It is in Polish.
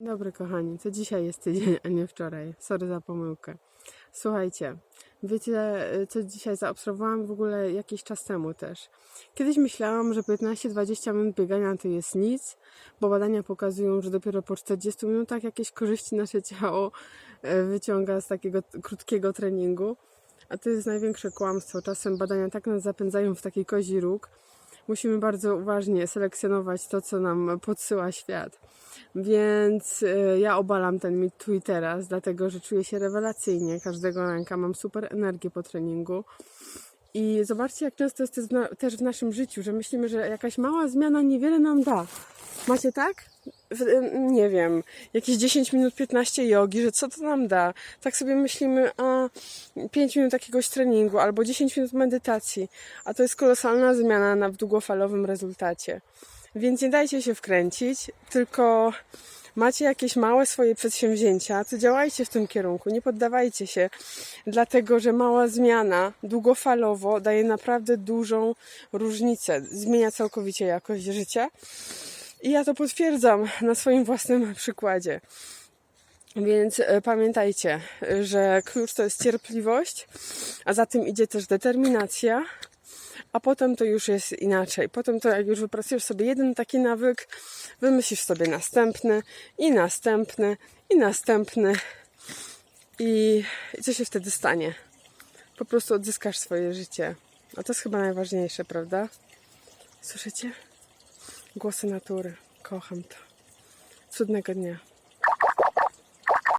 Dobry kochani, to dzisiaj jest tydzień, a nie wczoraj. Sorry za pomyłkę. Słuchajcie, wiecie y, co dzisiaj zaobserwowałam w ogóle jakiś czas temu też. Kiedyś myślałam, że 15-20 minut biegania to jest nic, bo badania pokazują, że dopiero po 40 minutach jakieś korzyści nasze ciało y, wyciąga z takiego krótkiego treningu. A to jest największe kłamstwo. Czasem badania tak nas zapędzają w taki kozi róg. Musimy bardzo uważnie selekcjonować to, co nam podsyła świat. Więc y, ja obalam ten mit tu i teraz, dlatego że czuję się rewelacyjnie każdego ranka. Mam super energię po treningu. I zobaczcie, jak często jest to też w naszym życiu, że myślimy, że jakaś mała zmiana niewiele nam da. Macie tak? Nie wiem, jakieś 10 minut, 15 jogi, że co to nam da? Tak sobie myślimy, a 5 minut jakiegoś treningu albo 10 minut medytacji, a to jest kolosalna zmiana na długofalowym rezultacie. Więc nie dajcie się wkręcić, tylko macie jakieś małe swoje przedsięwzięcia, to działajcie w tym kierunku, nie poddawajcie się, dlatego że mała zmiana długofalowo daje naprawdę dużą różnicę, zmienia całkowicie jakość życia. I ja to potwierdzam na swoim własnym przykładzie. Więc e, pamiętajcie, że klucz to jest cierpliwość, a za tym idzie też determinacja, a potem to już jest inaczej. Potem to jak już wypracujesz sobie jeden taki nawyk, wymyślisz sobie następny i następny i następny i co się wtedy stanie? Po prostu odzyskasz swoje życie. A to jest chyba najważniejsze, prawda? Słyszycie? Głosy natury. Kocham to. Cudnego dnia.